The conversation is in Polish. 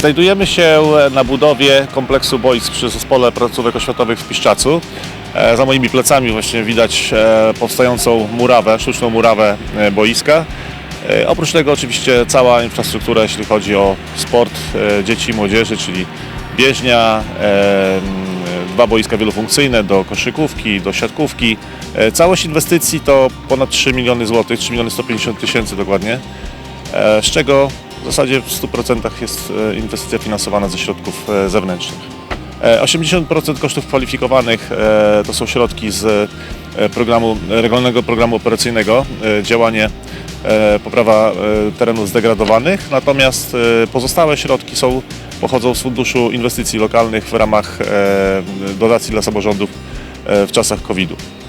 Znajdujemy się na budowie kompleksu boisk przy Zespole Placówek Oświatowych w Piszczacu. E, Za moimi plecami właśnie widać e, powstającą murawę, sztuczną murawę e, boiska. Oprócz tego oczywiście cała infrastruktura, jeśli chodzi o sport dzieci i młodzieży, czyli bieżnia, dwa boiska wielofunkcyjne do koszykówki, do siatkówki. Całość inwestycji to ponad 3 miliony złotych, 3 miliony 150 tysięcy dokładnie, z czego w zasadzie w 100% jest e, inwestycja finansowana ze środków e, zewnętrznych. E, 80% kosztów kwalifikowanych e, to są środki z e, programu, regionalnego programu operacyjnego e, działanie e, poprawa e, terenów zdegradowanych, natomiast e, pozostałe środki są, pochodzą z Funduszu Inwestycji Lokalnych w ramach e, dotacji dla samorządów e, w czasach COVID-u.